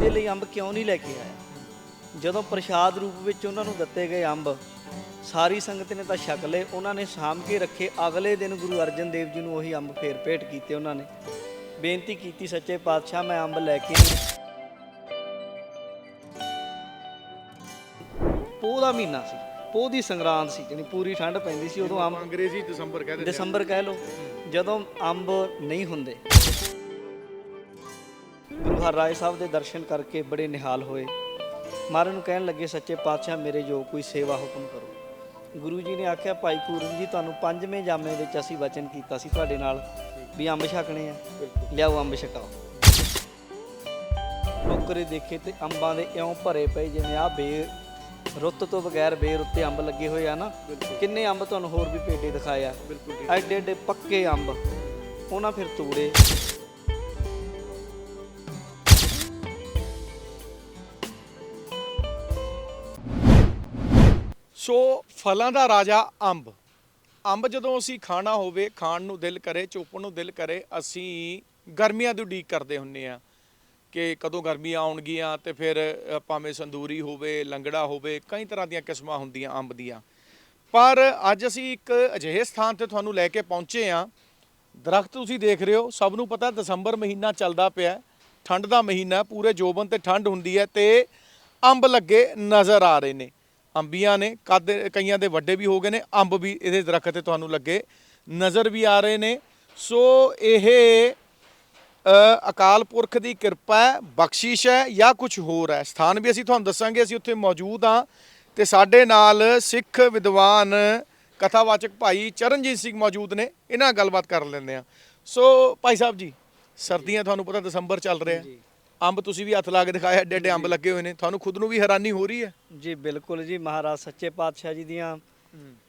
ਦੇ ਲਈ ਅੰਬ ਕਿਉਂ ਨਹੀਂ ਲੈ ਕੇ ਆਇਆ? ਜਦੋਂ ਪ੍ਰਸ਼ਾਦ ਰੂਪ ਵਿੱਚ ਉਹਨਾਂ ਨੂੰ ਦਿੱਤੇ ਗਏ ਅੰਬ ਸਾਰੀ ਸੰਗਤ ਨੇ ਤਾਂ ਛਕ ਲਏ। ਉਹਨਾਂ ਨੇ ਸਾਂਭ ਕੇ ਰੱਖੇ। ਅਗਲੇ ਦਿਨ ਗੁਰੂ ਅਰਜਨ ਦੇਵ ਜੀ ਨੂੰ ਉਹੀ ਅੰਬ ਫੇਰ ਭੇਟ ਕੀਤੇ ਉਹਨਾਂ ਨੇ। ਬੇਨਤੀ ਕੀਤੀ ਸੱਚੇ ਪਾਤਸ਼ਾਹ ਮੈਂ ਅੰਬ ਲੈ ਕੇ ਪੋਹ ਦਾ ਮਹੀਨਾ ਸੀ। ਪੋਹ ਦੀ ਸੰਗਰਾਂਦ ਸੀ ਜਿਹੜੀ ਪੂਰੀ ਠੰਡ ਪੈਂਦੀ ਸੀ ਉਦੋਂ ਅੰਬ ਅੰਗਰੇਜ਼ੀ ਦਸੰਬਰ ਕਹਿੰਦੇ। ਦਸੰਬਰ ਕਹਿ ਲਓ। ਜਦੋਂ ਅੰਬ ਨਹੀਂ ਹੁੰਦੇ ਗੁਰੂ ਹਰਿਰਾਏ ਸਾਹਿਬ ਦੇ ਦਰਸ਼ਨ ਕਰਕੇ ਬੜੇ ਨਿਹਾਲ ਹੋਏ। ਮਹਾਰਾਜ ਨੂੰ ਕਹਿਣ ਲੱਗੇ ਸੱਚੇ ਪਾਤਸ਼ਾਹ ਮੇਰੇ ਜੋ ਕੋਈ ਸੇਵਾ ਹੁਕਮ ਕਰੋ। ਗੁਰੂ ਜੀ ਨੇ ਆਖਿਆ ਭਾਈ ਪੂਰਨ ਜੀ ਤੁਹਾਨੂੰ ਪੰਜਵੇਂ ਜਾਮੇ ਵਿੱਚ ਅਸੀਂ ਵਚਨ ਕੀਤਾ ਸੀ ਤੁਹਾਡੇ ਨਾਲ ਵੀ ਅੰਬ ਛਕਣੇ ਆ। ਲਿਆਓ ਅੰਬ ਛਕਾਓ। ਟੋਕਰੇ ਦੇਖੇ ਤੇ ਅੰਬਾਂ ਦੇ ਇਉਂ ਭਰੇ ਪਏ ਜਿਵੇਂ ਆ ਬੇ ਰੁੱਤ ਤੋਂ ਬਗੈਰ ਬੇਰ ਉੱਤੇ ਅੰਬ ਲੱਗੇ ਹੋਏ ਆ ਨਾ ਕਿੰਨੇ ਅੰਬ ਤੁਹਾਨੂੰ ਹੋਰ ਵੀ ਪੇਡੇ ਦਿਖਾਏ ਆ। ਬਿਲਕੁਲ ਠੀਕ। ਐਡੇ ਐਡੇ ਪੱਕੇ ਅੰਬ। ਉਹਨਾਂ ਫਿਰ ਤੋੜੇ। ਸੋ ਫਲਾਂ ਦਾ ਰਾਜਾ ਅੰਬ। ਅੰਬ ਜਦੋਂ ਅਸੀਂ ਖਾਣਾ ਹੋਵੇ, ਖਾਣ ਨੂੰ ਦਿਲ ਕਰੇ, ਚੋਪਣ ਨੂੰ ਦਿਲ ਕਰੇ, ਅਸੀਂ ਗਰਮੀਆਂ ਦੀ ਉਡੀਕ ਕਰਦੇ ਹੁੰਨੇ ਆ ਕਿ ਕਦੋਂ ਗਰਮੀਆਂ ਆਉਣਗੀਆਂ ਤੇ ਫਿਰ ਭਾਵੇਂ ਸੰਦੂਰੀ ਹੋਵੇ, ਲੰਗੜਾ ਹੋਵੇ, ਕਈ ਤਰ੍ਹਾਂ ਦੀਆਂ ਕਿਸਮਾਂ ਹੁੰਦੀਆਂ ਅੰਬ ਦੀਆਂ। ਪਰ ਅੱਜ ਅਸੀਂ ਇੱਕ ਅਜਿਹੇ ਸਥਾਨ ਤੇ ਤੁਹਾਨੂੰ ਲੈ ਕੇ ਪਹੁੰਚੇ ਆ ਦਰਖਤ ਤੁਸੀਂ ਦੇਖ ਰਹੇ ਹੋ, ਸਭ ਨੂੰ ਪਤਾ ਦਸੰਬਰ ਮਹੀਨਾ ਚੱਲਦਾ ਪਿਆ ਠੰਡ ਦਾ ਮਹੀਨਾ ਪੂਰੇ ਜੋਬਨ ਤੇ ਠੰਡ ਹੁੰਦੀ ਹੈ ਤੇ ਅੰਬ ਲੱਗੇ ਨਜ਼ਰ ਆ ਰਹੇ ਨੇ। ਅੰਬੀਆਂ ਨੇ, ਕੱਦ ਕਈਆਂ ਦੇ ਵੱਡੇ ਵੀ ਹੋ ਗਏ ਨੇ, ਅੰਬ ਵੀ ਇਹਦੇ ਦਰਖਤ ਤੇ ਤੁਹਾਨੂੰ ਲੱਗੇ ਨਜ਼ਰ ਵੀ ਆ ਰਹੇ ਨੇ। ਸੋ ਇਹ ਅਕਾਲ ਪੁਰਖ ਦੀ ਕਿਰਪਾ ਹੈ, ਬਖਸ਼ਿਸ਼ ਹੈ ਜਾਂ ਕੁਝ ਹੋਰ ਹੈ। ਸਥਾਨ ਵੀ ਅਸੀਂ ਤੁਹਾਨੂੰ ਦੱਸਾਂਗੇ, ਅਸੀਂ ਉੱਥੇ ਮੌਜੂਦ ਹਾਂ ਤੇ ਸਾਡੇ ਨਾਲ ਸਿੱਖ ਵਿਦਵਾਨ, ਕਥਾਵਾਚਕ ਭਾਈ ਚਰਨਜੀਤ ਸਿੰਘ ਮੌਜੂਦ ਨੇ, ਇਹਨਾਂ ਨਾਲ ਗੱਲਬਾਤ ਕਰ ਲੈਂਦੇ ਆ ਸੋ ਭਾਈ ਸਾਹਿਬ ਜੀ, ਸਰਦੀਆਂ ਤੁਹਾਨੂੰ ਪਤਾ ਦਸੰਬਰ ਚੱਲ ਰਿਹਾ ਅੰਬ ਤੁਸੀਂ ਵੀ ਹੱਥ ਲਾ ਕੇ ਦਿਖਾਇਆ ਏਡੇ ਏਡੇ ਅੰਬ ਲੱਗੇ ਹੋਏ ਨੇ। ਤੁਹਾਨੂੰ ਖੁਦ ਨੂੰ ਵੀ ਹੈਰਾਨੀ ਹੋ ਰਹੀ ਹੈ? ਜੀ ਬਿਲਕੁਲ ਜੀ। ਮਹਾਰਾਜ ਸੱਚੇ ਪਾਤਸ਼ਾਹ ਜੀ ਦੀਆਂ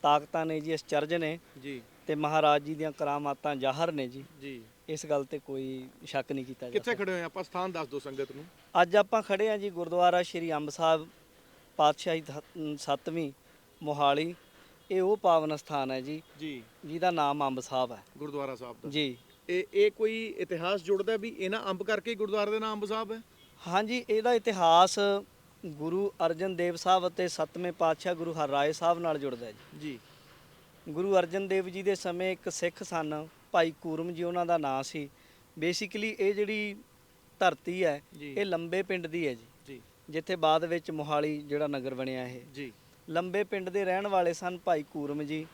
ਤਾਕਤਾਂ ਨੇ ਜੀ ਇਸ ਚਰਜ ਨੇ। ਜੀ। ਤੇ ਮਹਾਰਾਜ ਜੀ ਦੀਆਂ ਕਰਾਮਾਤਾਂ ਜ਼ਾਹਰ ਨੇ ਜੀ। ਜੀ। ਇਸ ਗੱਲ ਤੇ ਕੋਈ ਸ਼ੱਕ ਨਹੀਂ ਕੀਤਾ ਜਾ ਕਿੱਥੇ ਖੜੇ ਹੋਏ ਆਪਾਂ ਸਥਾਨ ਦੱਸ ਦਿਓ ਸੰਗਤ ਨੂੰ। ਅੱਜ ਆਪਾਂ ਖੜੇ ਆ ਜੀ ਗੁਰਦੁਆਰਾ ਸ਼੍ਰੀ ਅੰਬ ਸਾਹਿਬ ਪਾਤਸ਼ਾਹੀ ਧ- ਸੱਤਵੀਂ ਮੋਹਾਲੀ। ਇਹ ਉਹ ਪਾਵਨ ਸਥਾਨ ਹੈ ਜੀ। ਜੀ। ਜਿਹਦਾ ਨਾਮ ਅੰਬ ਸਾਹਿਬ ਹੈ। ਗੁਰਦੁਆਰਾ ਸਾਹਿਬ ਦਾ। ਜੀ। ਇਹ ਇਹ ਕੋਈ ਇਤਿਹਾਸ ਜੁੜਦਾ ਵੀ ਇਹਨਾਂ ਅੰਬ ਕਰਕੇ ਗੁਰਦੁਆਰੇ ਦਾ ਨਾਮ ਅੰਬ ਸਾਹਿਬ ਹੈ? ਹਾਂਜੀ ਇਹਦਾ ਇਤਿਹਾਸ ਗੁਰੂ ਅਰਜਨ ਦੇਵ ਸਾਹਿਬ ਅਤੇ ਸੱਤਵੇਂ ਪਾਤਸ਼ਾਹ ਗੁਰੂ ਹਰਿਰਾਏ ਸਾਹਿਬ ਨਾਲ ਜੁੜਦਾ ਹੈ ਜੀ। ਜੀ। ਗੁਰੂ ਅਰਜਨ ਦੇਵ ਜੀ ਦੇ ਸਮੇਂ ਇੱਕ ਸਿੱਖ ਸਨ ਭਾਈ ਕੂਰਮ ਜੀ ਉਹਨਾਂ ਦਾ ਨਾਂ ਸੀ। ਬੇਸਿਕਲੀ ਇਹ ਜਿਹੜੀ ਧਰਤੀ ਹੈ। ਇਹ ਲੰਬੇ ਪਿੰਡ ਦੀ ਹੈ ਜੀ। ਜਿੱਥੇ ਬਾਅਦ ਵਿੱਚ ਮੋਹਾਲੀ ਜਿਹੜਾ ਨਗਰ ਬਣਿਆ ਇਹ। ਜੀ। ਲੰਬੇ ਪਿੰਡ ਦੇ ਰਹਿਣ ਵਾਲੇ ਸਨ ਭਾਈ ਕੂਰਮ ਜੀ।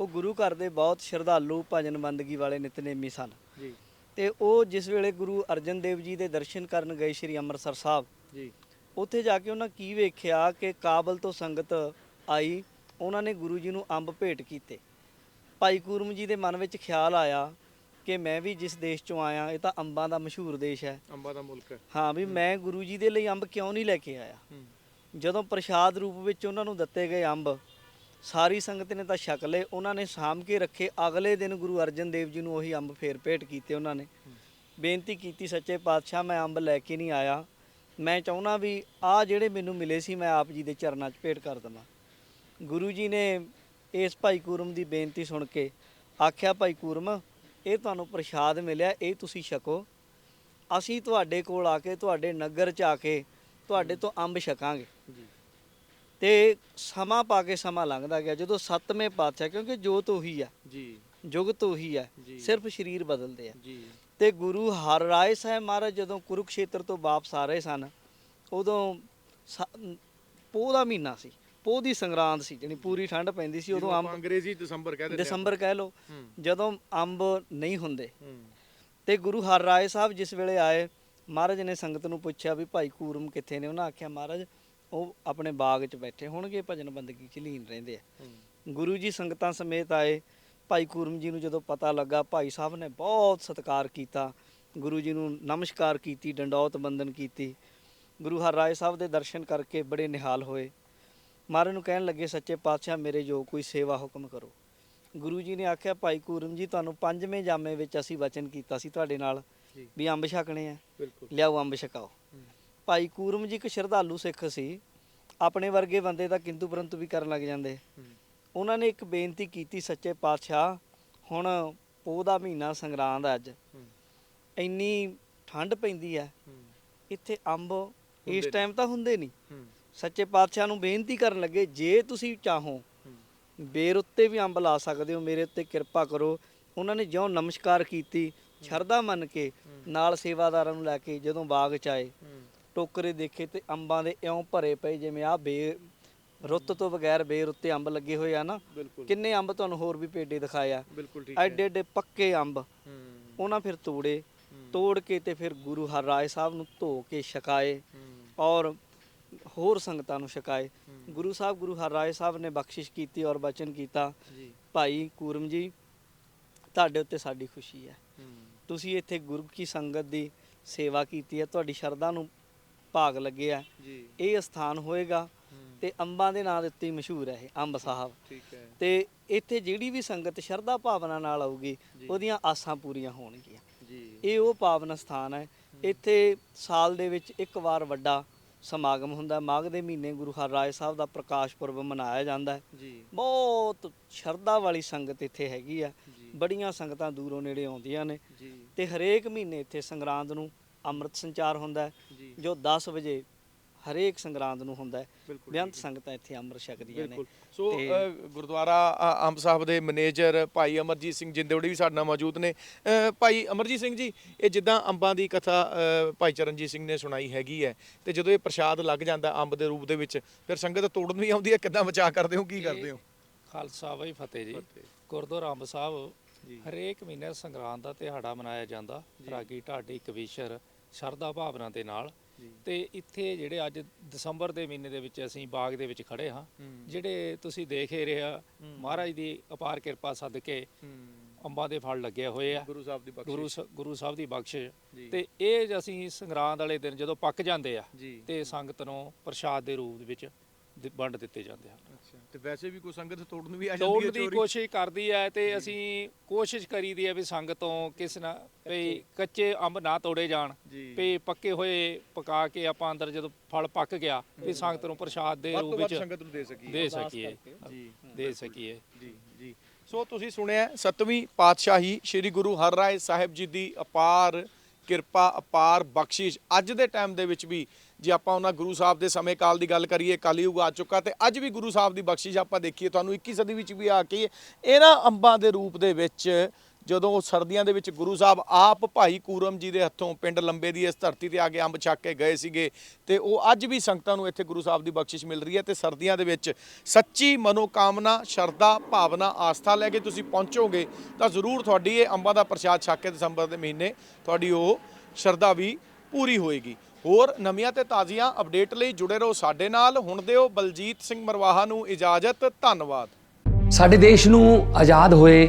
ਉਹ ਗੁਰੂ ਘਰ ਦੇ ਬਹੁਤ ਸ਼ਰਧਾਲੂ ਭਜਨ ਬੰਦਗੀ ਵਾਲੇ ਨਿਤਨੇਮੀ ਸਨ। ਜੀ। ਤੇ ਉਹ ਜਿਸ ਵੇਲੇ ਗੁਰੂ ਅਰਜਨ ਦੇਵ ਜੀ ਦੇ ਦਰਸ਼ਨ ਕਰਨ ਗਏ ਸ੍ਰੀ ਅੰਮ੍ਰਿਤਸਰ ਸਾਹਿਬ ਜੀ। ਉੱਥੇ ਜਾ ਕੇ ਉਹਨਾਂ ਕੀ ਵੇਖਿਆ ਕਿ ਕਾਬਲ ਤੋਂ ਸੰਗਤ ਆਈ ਉਹਨਾਂ ਨੇ ਗੁਰੂ ਜੀ ਨੂੰ ਅੰਬ ਭੇਟ ਕੀਤੇ। ਭਾਈ ਕੂਰਮ ਜੀ ਦੇ ਮਨ ਵਿੱਚ ਖਿਆਲ ਆਇਆ ਕਿ ਮੈਂ ਵੀ ਜਿਸ ਦੇਸ਼ ਚੋਂ ਆਇਆ ਇਹ ਤਾਂ ਅੰਬਾਂ ਦਾ ਮਸ਼ਹੂਰ ਦੇਸ਼ ਹੈ। ਅੰਬਾਂ ਦਾ ਮੁਲਕ ਹੈ। ਹਾਂ ਵੀ ਮੈਂ ਗੁਰੂ ਜੀ ਦੇ ਲਈ ਅੰਬ ਕਿਉਂ ਨਹੀਂ ਲੈ ਕੇ ਆਇਆ? ਜਦੋਂ ਪ੍ਰਸ਼ਾਦ ਰੂਪ ਵਿੱਚ ਉਹਨਾਂ ਨੂੰ ਦਿੱਤੇ ਗਏ ਅੰਬ ਸਾਰੀ ਸੰਗਤ ਨੇ ਤਾਂ ਛਕ ਲਏ, ਉਹਨਾਂ ਨੇ ਸਾਂਭ ਕੇ ਰੱਖੇ। ਅਗਲੇ ਦਿਨ ਗੁਰੂ ਅਰਜਨ ਦੇਵ ਜੀ ਨੂੰ ਉਹੀ ਅੰਬ ਫੇਰ ਭੇਟ ਕੀਤੇ ਉਹਨਾਂ ਨੇ। ਬੇਨਤੀ ਕੀਤੀ, ਸੱਚੇ ਪਾਤਸ਼ਾਹ, ਮੈਂ ਅੰਬ ਲੈ ਕੇ ਨਹੀਂ ਆਇਆ। ਮੈਂ ਚਾਹੁੰਦਾ ਵੀ ਆ ਜਿਹੜੇ ਮੈਨੂੰ ਮਿਲੇ ਸੀ, ਮੈਂ ਆਪ ਜੀ ਦੇ ਚਰਨਾਂ 'ਚ ਭੇਟ ਕਰ ਦਵਾਂ। ਗੁਰੂ ਜੀ ਨੇ ਇਸ ਭਾਈ ਕੂਰਮ ਦੀ ਬੇਨਤੀ ਸੁਣ ਕੇ ਆਖਿਆ, ਭਾਈ ਕੂਰਮ, ਇਹ ਤੁਹਾਨੂੰ ਪ੍ਰਸ਼ਾਦ ਮਿਲਿਆ, ਇਹ ਤੁਸੀਂ ਛਕੋ। ਅਸੀਂ ਤੁਹਾਡੇ ਕੋਲ ਆ ਕੇ, ਤੁਹਾਡੇ ਨਗਰ 'ਚ ਆ ਕੇ, ਤੁਹਾਡੇ ਤੋਂ ਅੰਬ ਛਕਾਂਗੇ। ਤੇ ਸਮਾਂ ਪਾ ਕੇ ਸਮਾਂ ਲੰਘਦਾ ਗਿਆ ਜਦੋਂ ਸੱਤਵੇਂ ਪਾਤਸ਼ਾਹ ਕਿਉਂਕਿ ਜੋਤ ਉਹੀ ਆ। ਜੀ। ਜੁਗਤ ਉਹੀ ਆ। ਸਿਰਫ ਸਰੀਰ ਬਦਲਦੇ ਆ। ਜੀ। ਤੇ ਗੁਰੂ ਹਰਿਰਾਏ ਸਾਹਿਬ ਮਹਾਰਾਜ ਜਦੋਂ ਕੁਰੂਕਸ਼ੇਤਰ ਤੋਂ ਵਾਪਸ ਆ ਰਹੇ ਸਨ ਉਦੋਂ ਪੋਹ ਦਾ ਮਹੀਨਾ ਸੀ। ਪੋਹ ਦੀ ਸੰਗਰਾਂਦ ਸੀ ਜਿਹੜੀ ਪੂਰੀ ਠੰਡ ਪੈਂਦੀ ਸੀ ਉਦੋਂ ਅੰਬ ਅੰਗਰੇਜ਼ੀ ਦਸੰਬਰ ਕਹਿੰਦੇ ਦਸੰਬਰ ਕਹਿ ਹੂੰ। ਜਦੋਂ ਅੰਬ ਨਹੀਂ ਹੁੰਦੇ। ਤੇ ਗੁਰੂ ਹਰਿਰਾਏ ਸਾਹਿਬ ਜਿਸ ਵੇਲੇ ਆਏ ਮਹਾਰਾਜ ਨੇ ਸੰਗਤ ਨੂੰ ਪੁੱਛਿਆ ਵੀ ਭਾਈ ਕੂਰਮ ਕਿੱਥੇ ਨੇ? ਉਹਨਾਂ ਆਖਿਆ ਮਹਾਰਾਜ ਉਹ ਆਪਣੇ ਬਾਗ 'ਚ ਬੈਠੇ ਹੋਣਗੇ ਭਜਨ ਬੰਦਗੀ 'ਚ ਲੀਨ ਰਹਿੰਦੇ ਆ। ਗੁਰੂ ਜੀ ਸੰਗਤਾਂ ਸਮੇਤ ਆਏ। ਭਾਈ ਕੂਰਮ ਜੀ ਨੂੰ ਜਦੋਂ ਪਤਾ ਲੱਗਾ ਭਾਈ ਸਾਹਿਬ ਨੇ ਬਹੁਤ ਸਤਿਕਾਰ ਕੀਤਾ। ਗੁਰੂ ਜੀ ਨੂੰ ਨਮਸਕਾਰ ਕੀਤੀ ਡੰਡੌਤ ਬੰਦਨ ਕੀਤੀ। ਗੁਰੂ ਹਰਿਰਾਏ ਸਾਹਿਬ ਦੇ ਦਰਸ਼ਨ ਕਰਕੇ ਬੜੇ ਨਿਹਾਲ ਹੋਏ। ਮਹਾਰਾਜ ਨੂੰ ਕਹਿਣ ਲੱਗੇ ਸੱਚੇ ਪਾਤਸ਼ਾਹ ਮੇਰੇ ਜੋ ਕੋਈ ਸੇਵਾ ਹੁਕਮ ਕਰੋ। ਗੁਰੂ ਜੀ ਨੇ ਆਖਿਆ ਭਾਈ ਕੂਰਮ ਜੀ ਤੁਹਾਨੂੰ ਪੰਜਵੇਂ ਜਾਮੇ ਵਿੱਚ ਅਸੀਂ ਵਚਨ ਕੀਤਾ ਸੀ ਤੁਹਾਡੇ ਨਾਲ ਵੀ ਅੰਬ ਛਕਣੇ ਆ। ਲਿਆਓ ਅੰਬ ਛਕਾਓ। ਭਾਈ ਕੂਰਮ ਜੀ ਇੱਕ ਸ਼ਰਧਾਲੂ ਸਿੱਖ ਸੀ ਆਪਣੇ ਵਰਗੇ ਬੰਦੇ ਤਾਂ ਕਿੰਤੂ ਪਰੰਤੂ ਵੀ ਕਰਨ ਲੱਗ ਜਾਂਦੇ। ਉਹਨਾਂ ਨੇ ਇੱਕ ਬੇਨਤੀ ਕੀਤੀ ਸੱਚੇ ਪਾਤਸ਼ਾਹ ਹੁਣ ਪੋਹ ਦਾ ਮਹੀਨਾ ਸੰਗਰਾਂਦ ਅੱਜ। ਇੰਨੀ ਠੰਡ ਪੈਂਦੀ ਹੂੰ ਇੱਥੇ ਅੰਬ ਇਸ ਟਾਈਮ ਤਾਂ ਹੁੰਦੇ ਨਹੀਂ। ਸੱਚੇ ਪਾਤਸ਼ਾਹ ਨੂੰ ਬੇਨਤੀ ਕਰਨ ਲੱਗੇ ਜੇ ਤੁਸੀਂ ਚਾਹੋ ਬੇਰ ਉੱਤੇ ਵੀ ਅੰਬ ਲਾ ਸਕਦੇ ਹੋ ਮੇਰੇ ਉੱਤੇ ਕਿਰਪਾ ਕਰੋ। ਉਹਨਾਂ ਨੇ ਜਿਉਂ ਨਮਸਕਾਰ ਕੀਤੀ ਸ਼ਰਧਾ ਮੰਨ ਕੇ ਨਾਲ ਸੇਵਾਦਾਰਾਂ ਨੂੰ ਲੈ ਕੇ ਜਦੋਂ ਬਾਗ ਚ ਆਏ ਟੋਕਰੇ ਦੇਖੇ ਤੇ ਅੰਬਾਂ ਦੇ ਇਉਂ ਭਰੇ ਪਏ ਜਿਵੇਂ ਆ ਬੇ ਰੁੱਤ ਤੋਂ ਬਗੈਰ ਬੇਰ ਉੱਤੇ ਅੰਬ ਲੱਗੇ ਹੋਏ ਆ ਨਾ। ਬਿਲਕੁਲ। ਕਿੰਨੇ ਅੰਬ ਤੁਹਾਨੂੰ ਹੋਰ ਵੀ ਪੇਡੇ ਦਿਖਾਏ ਆ। ਬਿਲਕੁਲ ਠੀਕ ਐਡੇ ਐਡੇ ਪੱਕੇ ਅੰਬ। ਹੂੰ। ਉਹਨਾਂ ਫਿਰ ਤੋੜੇ। ਤੋੜ ਕੇ ਤੇ ਫਿਰ ਗੁਰੂ ਹਰਰਾਏ ਸਾਹਿਬ ਨੂੰ ਧੋ ਕੇ ਛਕਾਏ। ਔਰ ਹੋਰ ਸੰਗਤਾਂ ਨੂੰ ਛਕਾਏ। ਗੁਰੂ ਸਾਹਿਬ ਗੁਰੂ ਹਰਰਾਏ ਸਾਹਿਬ ਨੇ ਬਖਸ਼ਿਸ਼ ਕੀਤੀ ਔਰ ਬਚਨ ਕੀਤਾ। ਜੀ। ਭਾਈ ਕੂਰਮ ਜੀ ਤੁਹਾਡੇ ਉੱਤੇ ਸਾਡੀ ਖੁਸ਼ੀ ਹੈ। ਤੁਸੀਂ ਇੱਥੇ ਗੁਰੂ ਕੀ ਸੰਗਤ ਦੀ ਸੇਵਾ ਕੀਤੀ ਹੈ। ਤੁਹਾਡੀ ਸ਼ਰਧਾ ਨੂੰ ਭਾਗ ਲੱਗਿਆ ਜੀ। ਇਹ ਸਥਾਨ ਹੋਏਗਾ ਤੇ ਅੰਬਾਂ ਦੇ ਨਾਂ ਦੇ ਉੱਤੇ ਹੀ ਮਸ਼ਹੂਰ ਹੈ ਇਹ ਅੰਬ ਸਾਹਿਬ। ਠੀਕ ਹੈ। ਤੇ ਇੱਥੇ ਜਿਹੜੀ ਵੀ ਸੰਗਤ ਸ਼ਰਧਾ ਭਾਵਨਾ ਨਾਲ ਆਊਗੀ। ਉਹਦੀਆਂ ਆਸਾਂ ਪੂਰੀਆਂ ਹੋਣਗੀਆਂ। ਜੀ। ਇਹ ਉਹ ਪਾਵਨ ਸਥਾਨ ਹੈ। ਇੱਥੇ ਸਾਲ ਦੇ ਵਿੱਚ ਇੱਕ ਵਾਰ ਵੱਡਾ ਸਮਾਗਮ ਹੁੰਦਾ। ਮਾਘ ਦੇ ਮਹੀਨੇ ਗੁਰੂ ਹਰਰਾਏ ਸਾਹਿਬ ਦਾ ਪ੍ਰਕਾਸ਼ ਪੁਰਬ ਮਨਾਇਆ ਜਾਂਦਾ ਹੈ। ਜੀ। ਬਹੁਤ ਸ਼ਰਧਾ ਵਾਲੀ ਸੰਗਤ ਇੱਥੇ ਹੈਗੀ ਆ। ਬੜੀਆਂ ਸੰਗਤਾਂ ਦੂਰੋਂ ਨੇੜੇ ਆਉਂਦੀਆਂ ਨੇ। ਜੀ। ਤੇ ਹਰੇਕ ਮਹੀਨੇ ਇੱਥੇ ਸੰਗਰਾਂਦ ਨੂੰ ਅੰਮ੍ਰਿਤ ਸੰਚਾਰ ਹੁੰਦਾ ਹੈ ਜੀ। ਜੋ 10 ਵਜੇ ਹਰੇਕ ਸੰਗਰਾਂਦ ਨੂੰ ਹੁੰਦਾ ਹੈ। ਬੇਅੰਤ ਸੰਗਤਾਂ ਇੱਥੇ ਅੰਮ੍ਰਿਤ ਛਕਦੀਆਂ ਨੇ। ਸੋ ਗੁਰਦੁਆਰਾ ਅੰਬ ਸਾਹਿਬ ਦੇ ਮੈਨੇਜਰ ਭਾਈ ਅਮਰਜੀਤ ਸਿੰਘ ਜਿੰਦਵੜੀ ਵੀ ਸਾਡੇ ਨਾਲ ਮੌਜੂਦ ਨੇ। ਭਾਈ ਅਮਰਜੀਤ ਸਿੰਘ ਜੀ ਇਹ ਜਿੱਦਾਂ ਅੰਬਾਂ ਦੀ ਕਥਾ ਭਾਈ ਚਰਨਜੀਤ ਸਿੰਘ ਨੇ ਸੁਣਾਈ ਹੈਗੀ ਹੈ ਤੇ ਜਦੋਂ ਇਹ ਪ੍ਰਸ਼ਾਦ ਲੱਗ ਜਾਂਦਾ ਅੰਬ ਦੇ ਰੂਪ ਦੇ ਵਿੱਚ ਫਿਰ ਸੰਗਤ ਤੋੜਨ ਵੀ ਆਉਂਦੀ ਹੈ ਕਿੱਦਾਂ ਬਚਾ ਕਰਦੇ ਹੋ ਕੀ ਕਰਦੇ ਹੋ? ਖਾਲਸਾ ਬਾਈ ਫਤਿਹ ਜੀ। ਗੁਰਦੁਆਰਾ ਅੰਬ ਸਾਹਿਬ। ਹਰੇਕ ਮਹੀਨੇ ਸੰਗਰਾਂਦ ਦਾ ਦਿਹਾੜਾ ਮਨਾਇਆ ਜਾਂਦਾ। ਰਾਗੀ ਢਾਡੀ ਕਵੀਸ਼ਰ ਸ਼ਰਧਾ ਭਾਵਨਾ ਦੇ ਨਾਲ। ਤੇ ਇੱਥੇ ਜਿਹੜੇ ਅੱਜ ਦਸੰਬਰ ਦੇ ਮਹੀਨੇ ਦੇ ਵਿੱਚ ਅਸੀਂ ਬਾਗ ਦੇ ਵਿੱਚ ਖੜੇ ਹਾਂ ਜਿਹੜੇ ਤੁਸੀਂ ਦੇਖ ਹੀ ਰਿਹਾ ਮਹਾਰਾਜ ਦੀ ਅਪਾਰ ਕਿਰਪਾ ਸਦਕੇ ਅੰਬਾਂ ਦੇ ਫਲ ਲੱਗੇ ਹੋਏ ਆ। ਗੁਰੂ ਸਾਹਿਬ ਦੀ ਬਖਸ਼ਿਸ਼। ਗੁਰੂ ਸਾਹਿਬ ਦੀ ਬਖਸ਼ਿਸ਼। ਤੇ ਇਹ ਅਸੀਂ ਸੰਗਰਾਂਦ ਵਾਲੇ ਦਿਨ ਜਦੋਂ ਪੱਕ ਜਾਂਦੇ ਆ ਤੇ ਸੰਗਤ ਨੂੰ ਪ੍ਰਸ਼ਾਦ ਦੇ ਰੂਪ ਦੇ ਵਿੱਚ ਵੰਡ ਦਿੱਤੇ ਜਾਂਦੇ ਹਨ। ਤੇ ਵੈਸੇ ਵੀ ਕੋਈ ਸੰਗਤ ਤੋੜਨ ਵੀ ਆ ਜਾਂਦੀ ਤੋੜਨ ਹੈ ਦੀ ਚੋਰੀ? ਕੋਸ਼ਿਸ਼ ਕਰਦੀ ਹੈ ਤੇ ਅਸੀਂ ਕੋਸ਼ਿਸ਼ ਕਰੀਦੀ ਹੈ ਵੀ ਸੰਗਤ ਤੋਂ ਕਿਸ ਨਾ ਵੀ ਕੱਚੇ। ਅੰਬ ਨਾ ਤੋੜੇ ਜਾਣ। ਜੀ। ਵੀ ਪੱਕੇ ਹੋਏ ਪਕਾ ਕੇ ਆਪਾਂ ਅੰਦਰ ਜਦੋਂ ਫਲ ਪੱਕ ਗਿਆ ਵੀ ਸੰਗਤ ਨੂੰ ਪ੍ਰਸ਼ਾਦ ਦੇ ਵੱਧ ਰੂਪ ਵੱਧ ਵਿੱਚ ਸੰਗਤ ਨੂੰ ਦੇ ਸਕੀਏ। ਦੇ ਸਕੀਏ। ਜੀ। ਦੇ ਸਕੀਏ। ਜੀ ਜੀ। ਸੋ ਤੁਸੀਂ ਸੁਣਿਆ ਸਤਵੀਂ ਪਾਤਸ਼ਾਹੀ ਸ੍ਰੀ ਗੁਰੂ ਹਰਰਾਏ ਸਾਹਿਬ ਜੀ ਦੀ ਅਪਾਰ ਕਿਰਪਾ, ਅਪਾਰ, ਬਖਸ਼ਿਸ਼ ਅੱਜ ਦੇ ਟਾਈਮ ਦੇ ਵਿੱਚ ਵੀ ਜੇ ਆਪਾਂ ਉਹਨਾਂ ਗੁਰੂ ਸਾਹਿਬ ਦੇ ਸਮੇਂ ਕਾਲ ਦੀ ਗੱਲ ਕਰੀਏ ਕਲਯੁਗ ਆ ਚੁੱਕਾ ਤੇ ਅੱਜ ਵੀ ਗੁਰੂ ਸਾਹਿਬ ਦੀ ਬਖਸ਼ਿਸ਼ ਆਪਾਂ ਦੇਖੀਏ, ਤੁਹਾਨੂੰ 21 ਸਦੀ ਵਿੱਚ ਵੀ ਆ ਕੇ ਇਹਨਾਂ ਅੰਬਾਂ ਦੇ ਰੂਪ ਦੇ ਵਿੱਚ ਜਦੋਂ ਉਹ ਸਰਦੀਆਂ ਦੇ ਵਿੱਚ ਗੁਰੂ ਸਾਹਿਬ ਆਪ ਭਾਈ ਕੂਰਮ ਜੀ ਦੇ ਹੱਥੋਂ ਪਿੰਡ ਲੰਬੇ ਦੀ ਇਸ ਧਰਤੀ ਤੇ ਆ ਕੇ ਅੰਬ ਛੱਕ ਕੇ ਗਏ ਸੀਗੇ ਤੇ ਉਹ ਅੱਜ ਵੀ ਸੰਗਤਾਂ ਨੂੰ ਇੱਥੇ ਗੁਰੂ ਸਾਹਿਬ ਦੀ ਬਖਸ਼ਿਸ਼ ਮਿਲ ਰਹੀ ਹੈ ਤੇ ਸਰਦੀਆਂ ਦੇ ਵਿੱਚ ਸੱਚੀ ਮਨੋਕਾਮਨਾ, ਸ਼ਰਧਾ, ਭਾਵਨਾ, ਆਸਥਾ ਲੈ ਕੇ ਤੁਸੀਂ ਪਹੁੰਚੋਗੇ ਤਾਂ ਜ਼ਰੂਰ ਤੁਹਾਡੀ ਇਹ ਅੰਬਾਂ ਦਾ ਪ੍ਰਸ਼ਾਦ ਛੱਕ ਕੇ ਦਸੰਬਰ ਦੇ ਮਹੀਨੇ ਤੁਹਾਡੀ ਉਹ ਸ਼ਰਧਾ ਵੀ ਪੂਰੀ ਹੋਏਗੀ। ਹੋਰ ਨਵੀਆਂ ਤੇ ਤਾਜ਼ੀਆਂ ਅਪਡੇਟ ਲਈ ਜੁੜੇ ਰਹੋ ਸਾਡੇ ਨਾਲ। ਹੁਣ ਦਿਓ ਬਲਜੀਤ ਸਿੰਘ ਮਰਵਾਹਾ ਨੂੰ ਇਜਾਜ਼ਤ, ਧੰਨਵਾਦ। ਸਾਡੇ ਦੇਸ਼ ਨੂੰ ਆਜ਼ਾਦ ਹੋਏ